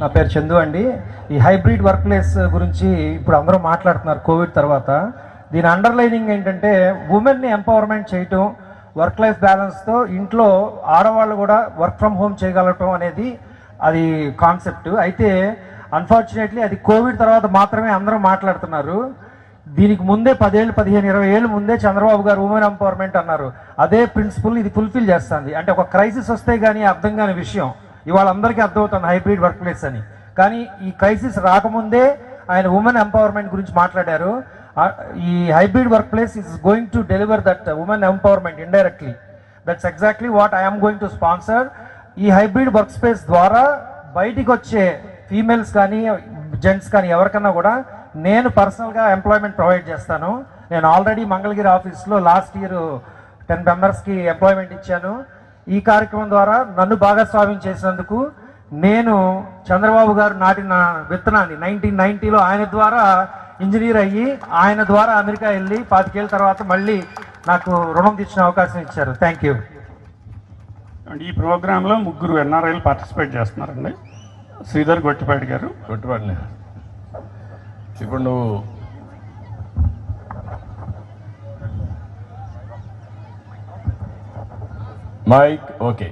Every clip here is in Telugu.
నా పేరు చందు అండి. ఈ హైబ్రిడ్ వర్క్ ప్లేస్ గురించి ఇప్పుడు అందరూ మాట్లాడుతున్నారు కోవిడ్ తర్వాత. దీని అండర్లైనింగ్ ఏంటంటే ఉమెన్ని ఎంపవర్మెంట్ చేయటం వర్క్ లైఫ్ బ్యాలెన్స్తో ఇంట్లో ఆడవాళ్ళు కూడా వర్క్ ఫ్రమ్ హోమ్ చేయగలగటం అనేది అది కాన్సెప్ట్. అయితే అన్ఫార్చునేట్లీ అది కోవిడ్ తర్వాత మాత్రమే అందరూ మాట్లాడుతున్నారు. దీనికి ముందే పదేళ్ళు పదిహేను ఇరవై ఏళ్ళు ముందే చంద్రబాబు గారు ఉమెన్ ఎంపవర్మెంట్ అన్నారు. అదే ప్రిన్సిపల్ ఇది ఫుల్ఫిల్ చేస్తుంది. అంటే ఒక క్రైసిస్ వస్తే కానీ అర్థం కాని విషయం. ఇవాళ అందరికీ అర్థమవుతుంది హైబ్రిడ్ వర్క్ ప్లేస్ అని. కానీ ఈ క్రైసిస్ రాకముందే ఆయన ఉమెన్ ఎంపవర్మెంట్ గురించి మాట్లాడారు. ఈ hybrid work place is going to deliver that women empowerment indirectly. That's exactly what I'm going to sponsor ఈ హైబ్రిడ్ వర్క్ స్పేస్ ద్వారా బయటికి వచ్చే ఫీమేల్స్ కానీ జెంట్స్ కానీ ఎవరికన్నా కూడా నేను పర్సనల్గా ఎంప్లాయ్మెంట్ ప్రొవైడ్ చేస్తాను. నేను ఆల్రెడీ మంగళగిరి ఆఫీస్లో లాస్ట్ ఇయర్ టెన్ మెంబర్స్కి ఎంప్లాయ్మెంట్ ఇచ్చాను. ఈ కార్యక్రమం ద్వారా నన్ను భాగస్వామ్యం చేసినందుకు నేను చంద్రబాబు గారు నాటిన విత్తనాన్ని నైన్టీన్ నైన్టీలో ఆయన ద్వారా ఇంజనీర్ అయ్యి ఆయన ద్వారా అమెరికా వెళ్ళి పాతికేళ్ళ తర్వాత మళ్ళీ నాకు రుణం తెచ్చిన అవకాశం ఇచ్చారు. థ్యాంక్ యూ అండ్ ఈ ప్రోగ్రాంలో ముగ్గురు ఎన్ఆర్ఐలు పార్టిసిపేట్ చేస్తున్నారండి. శ్రీధర్ గొట్టిపాటి గారు. కొట్టుపడిన ఇప్పుడు నువ్వు మైక్ ఓకే.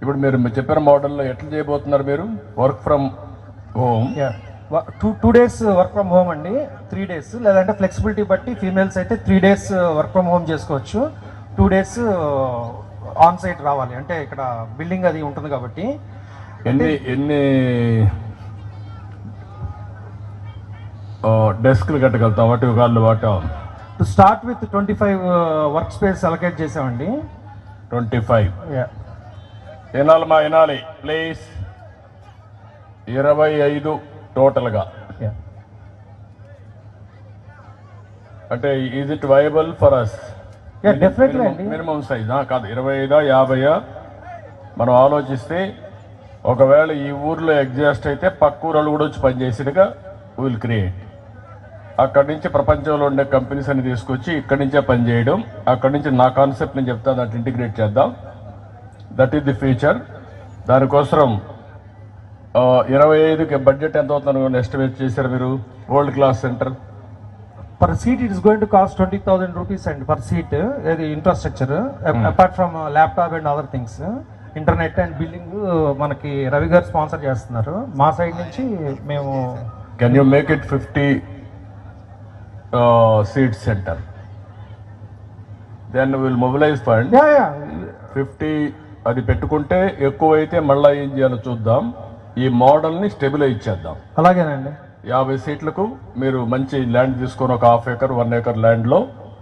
ఇప్పుడు మీరు చెప్పిన మోడల్లో ఎట్లా చేయబోతున్నారు మీరు? Work from home two two days work from home అండి. త్రీ డేస్ లేదంటే ఫ్లెక్సిబిలిటీ బట్టి ఫీమేల్స్ అయితే three days work from home చేసుకోవచ్చు. టూ డేస్ ఆన్ సైట్ రావాలి. అంటే ఇక్కడ బిల్డింగ్ అది ఉంటుంది కాబట్టి. ఎన్ని ఎన్ని డెస్క్లు కట్టగలుగుతాం వాటి కాళ్ళు వాట? To start with twenty five work space allocate చేసామండి. Twenty five. వినాలి మా వినాలి ప్లీజ్. ఇరవై ఐదు టోటల్గా. అంటే is it viable for us minimum size కాదు ఇరవై ఐదా యాభైయా? మనం ఆలోచిస్తే ఒకవేళ ఈ ఊర్లో ఎగ్జాస్ట్ అయితే పక్క ఊరోళ్ళు కూడా వచ్చి పనిచేసినగా విల్ క్రియేట్ అక్కడి నుంచి ప్రపంచంలో ఉండే కంపెనీస్ అని తీసుకొచ్చి ఇక్కడి నుంచే పనిచేయడం అక్కడి నుంచి నా కాన్సెప్ట్ నేను చెప్తాను దాంట్లో ఇంటిగ్రేట్ చేద్దాం. దట్ ఈస్ ది ఫ్యూచర్ దానికోసం ఇరవై ఐదుకి బడ్జెట్ ఎంత అవుతుందని ఎస్టిమేట్ చేశారు మీరు? World class centre per seat it is going to cost twenty thousand rupees and per seat ఇది infrastructure apart from laptop and other things internet and building మనకి రవి గారు స్పాన్సర్ చేస్తున్నారు. మా సైడ్ నుంచి మేము can you make it fifty seat centre then will mobilise fund fifty అది పెట్టుకుంటే ఎక్కువైతే మళ్ళీ ఏం చేయాలో చూద్దాం. ఈ మోడల్ని స్టెబిలైజ్ చేద్దాం. అలాగేనండి. యాభై సీట్లకు మీరు మంచి ల్యాండ్ తీసుకొని ఒక హాఫ్ ఏకర్ వన్ ఏకర్ ల్యాండ్లో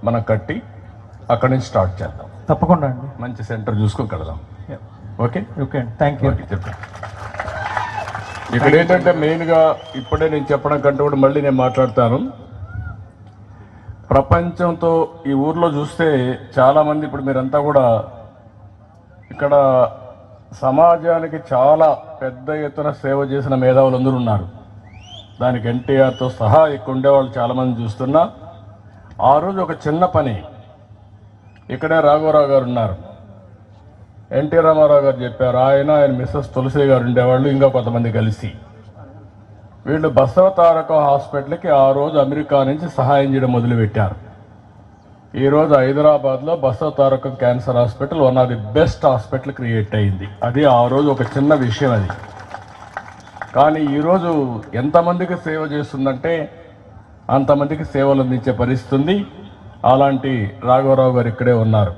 మనం కట్టి అక్కడి నుంచి స్టార్ట్ చేద్దాం. తప్పకుండా అండి. మంచి సెంటర్ చూసుకొని కడదాం. ఓకే ఓకే థ్యాంక్ యూ చెప్పండి. ఇక్కడ ఏంటంటే మెయిన్గా ఇప్పుడే నేను చెప్పడం కంటే కూడా మళ్ళీ నేను మాట్లాడతాను. ప్రపంచంతో ఈ ఊర్లో చూస్తే చాలామంది ఇప్పుడు మీరంతా కూడా ఇక్కడ సమాజానికి చాలా పెద్ద ఎత్తున సేవ చేసిన మేధావులు అందరూ ఉన్నారు. దానికి ఎన్టీఆర్తో సహా ఇక్కడ ఉండేవాళ్ళు చాలామంది చూస్తున్నా. ఆ రోజు ఒక చిన్న పని. ఇక్కడే రాఘవరావు గారు ఉన్నారు. ఎన్టీ రామారావు గారు చెప్పారు ఆయన ఆయన మిస్సెస్ తులసి గారు ఉండేవాళ్ళు ఇంకా కొంతమంది కలిసి. వీళ్ళు బసవ తారక హాస్పిటల్కి ఆ రోజు అమెరికా నుంచి సహాయం చేయడం మొదలుపెట్టారు. ఈరోజు హైదరాబాద్లో Basava Tarakam cancer hospital one of the best hospital create అయింది. అది ఆ రోజు ఒక చిన్న విషయం అది. కానీ ఈరోజు ఎంతమందికి సేవ చేస్తుందంటే అంతమందికి సేవలు అందించే పరిస్థితుంది. అలాంటి రాఘవరావు గారు ఇక్కడే ఉన్నారు.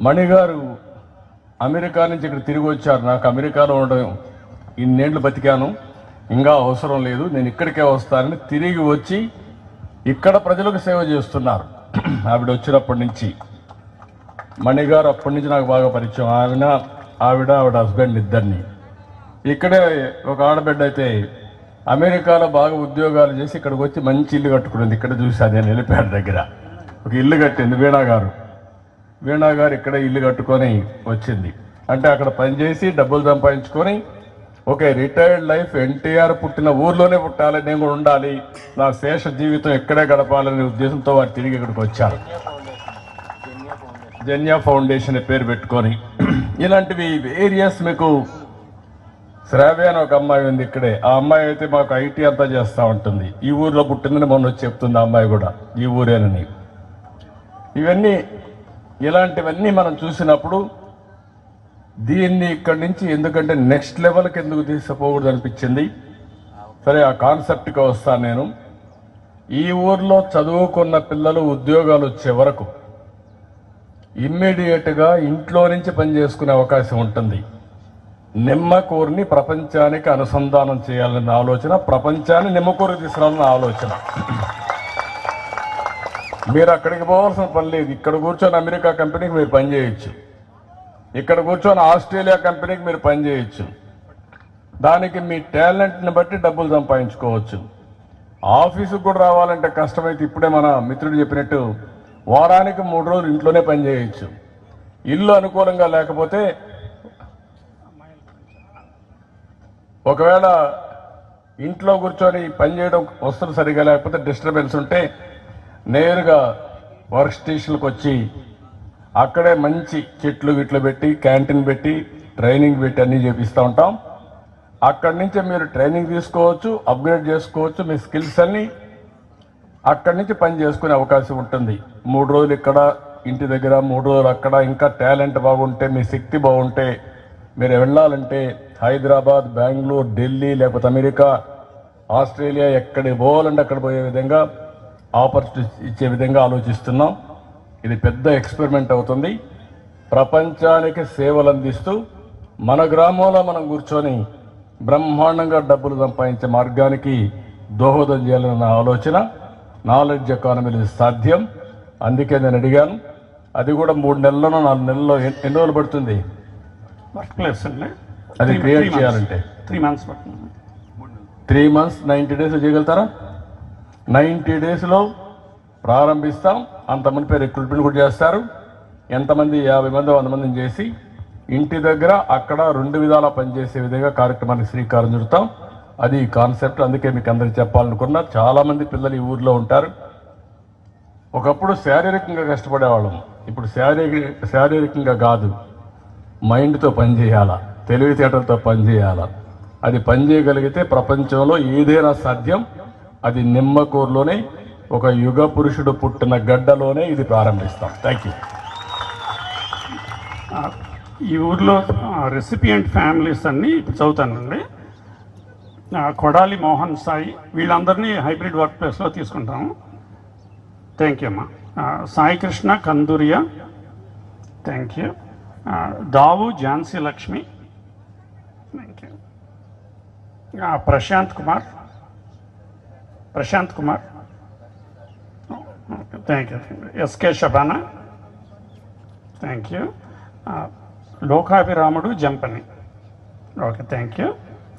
మణి గారు అమెరికా నుంచి ఇక్కడ తిరిగి వచ్చారు. నాకు అమెరికాలో ఉండడం ఇన్నేళ్ళు బతికాను. ఇంకా అవసరం లేదు నేను ఇక్కడికే వస్తానని తిరిగి వచ్చి ఇక్కడ ప్రజలకు సేవ చేస్తున్నారు. ఆవిడ వచ్చినప్పటి నుంచి. మణిగారు అప్పటి నుంచి నాకు బాగా పరిచయం. ఆవిడ ఆవిడ ఆవిడ హస్బెండ్ ఇద్దరిని. ఇక్కడే ఒక ఆడబిడ్డ అయితే అమెరికాలో బాగా ఉద్యోగాలు చేసి ఇక్కడికి వచ్చి మంచి ఇల్లు కట్టుకున్నది ఇక్కడ చూశాను నేను వెళ్ళిపోయాడు దగ్గర. ఒక ఇల్లు కట్టింది వీణా గారు. వీణా గారు ఇక్కడ ఇల్లు కట్టుకొని వచ్చింది. అంటే అక్కడ పనిచేసి డబ్బులు సంపాదించుకొని ఓకే రిటైర్డ్ లైఫ్ ఎన్టీఆర్ పుట్టిన ఊర్లోనే పుట్టాలి నేను కూడా ఉండాలి. నా శేష జీవితం ఎక్కడే గడపాలనే ఉద్దేశంతో వారు తిరిగి ఇక్కడికి వచ్చారు. జన్యా ఫౌండేషన్ అనే పేరు పెట్టుకొని. ఇలాంటివి వేరియస్ మీకు శ్రావ్య అని ఒక అమ్మాయి ఉంది ఇక్కడే. ఆ అమ్మాయి అయితే మాకు ఐటీ అంతా చేస్తూ ఉంటుంది. ఈ ఊర్లో పుట్టిందని మొన్న వచ్చి చెప్తుంది ఆ అమ్మాయి కూడా. ఈ ఊరేనని. ఇవన్నీ ఇలాంటివన్నీ మనం చూసినప్పుడు దీన్ని ఇక్కడి నుంచి ఎందుకంటే నెక్స్ట్ లెవెల్కి ఎందుకు తీసుకుపోకూడదు అనిపించింది. సరే ఆ కాన్సెప్ట్కి వస్తాను నేను. ఈ ఊర్లో చదువుకున్న పిల్లలు ఉద్యోగాలు వచ్చే వరకు ఇమ్మీడియట్గా ఇంట్లో నుంచి పనిచేసుకునే అవకాశం ఉంటుంది. నిమ్మకూరిని ప్రపంచానికి అనుసంధానం చేయాలన్న ఆలోచన ప్రపంచాన్ని నిమ్మకూరు తీసుకురాలన్న ఆలోచన. మీరు అక్కడికి పోవాల్సిన పని లేదు. ఇక్కడ కూర్చొని అమెరికా కంపెనీకి మీరు పనిచేయచ్చు ఇక్కడ కూర్చొని ఆస్ట్రేలియా కంపెనీకి మీరు పనిచేయచ్చు దానికి మీ టాలెంట్ని బట్టి డబ్బులు సంపాదించుకోవచ్చు. ఆఫీసుకు కూడా రావాలంటే కష్టమైతే ఇప్పుడే మన మిత్రుడు చెప్పినట్టు వారానికి మూడు రోజులు ఇంట్లోనే పనిచేయచ్చు ఇల్లు అనుకూలంగా లేకపోతే ఒకవేళ ఇంట్లో కూర్చొని పని చేయడం వస్తువులు సరిగా లేకపోతే డిస్టర్బెన్స్ ఉంటే నేరుగా వర్క్ స్టేషన్కి వచ్చి అక్కడే మంచి చెట్లు గిట్లు పెట్టి క్యాంటీన్ పెట్టి ట్రైనింగ్ పెట్టి అన్నీ చేపిస్తూ ఉంటాం. అక్కడి నుంచి మీరు ట్రైనింగ్ తీసుకోవచ్చు అప్గ్రేడ్ చేసుకోవచ్చు మీ స్కిల్స్ అన్నీ. అక్కడి నుంచి పని చేసుకునే అవకాశం ఉంటుంది. మూడు రోజులు ఇక్కడ ఇంటి దగ్గర మూడు రోజులు అక్కడ. ఇంకా టాలెంట్ బాగుంటే మీ శక్తి బాగుంటే మీరు వెళ్ళాలంటే హైదరాబాద్ బెంగళూరు ఢిల్లీ లేకపోతే అమెరికా ఆస్ట్రేలియా ఎక్కడికి పోవాలంటే అక్కడ పోయే విధంగా ఆపర్చునిటీ ఇచ్చే విధంగా ఆలోచిస్తున్నాం. ఇది పెద్ద ఎక్స్పెరిమెంట్ అవుతుంది. ప్రపంచానికి సేవలు అందిస్తూ మన గ్రామంలో మనం కూర్చొని బ్రహ్మాండంగా డబ్బులు సంపాదించే మార్గానికి దోహదం చేయాలన్న ఆలోచన నాలెడ్జ్ ఎకానమీలో ఇది సాధ్యం. అందుకే నేను అడిగాను. అది కూడా మూడు నెలల్లో నాలుగు నెలల్లో ఎన్ని రోజులు పడుతుంది? అది create చేయాలంటే. Three months three months ninety days చేయగలుగుతారా? నైంటీ డేస్లో ప్రారంభిస్తాం. అంతమంది రిక్రూట్మెంట్ కూడా చేస్తారు. ఎంతమంది? యాభై మంది వంద మందిని చేసి ఇంటి దగ్గర అక్కడ రెండు విధాలా పనిచేసే విధంగా కార్యక్రమానికి శ్రీకారం చుడతాం. అది కాన్సెప్ట్ అందుకే మీకు అందరికి చెప్పాలనుకున్నా చాలామంది పిల్లలు ఈ ఊర్లో ఉంటారు. ఒకప్పుడు శారీరకంగా కష్టపడేవాళ్ళం. ఇప్పుడు శారీరక శారీరకంగా కాదు. మైండ్తో పనిచేయాలా? తెలివితేటలతో పనిచేయాలా? అది పనిచేయగలిగితే ప్రపంచంలో ఏదైనా సాధ్యం. అది నిమ్మకూరులోనే ఒక యుగ పురుషుడు పుట్టిన గడ్డలోనే ఇది ప్రారంభిస్తాం. థ్యాంక్ యూ ఈ ఊర్లో రెసిపియంట్ ఫ్యామిలీస్ అన్నీ చదువుతానండి. కొడాలి మోహన్ సాయి వీళ్ళందరినీ హైబ్రిడ్ వర్క్ ప్లేస్లో తీసుకుంటాము. థ్యాంక్ యూ అమ్మా. Sai Krishna Kanduria. Thank you Davu Jhansi Lakshmi. Thank you Prashant Kumar. Prashant Kumar. Thank you S K Shabana thank you Lokabhiramudu Jampani okay thank you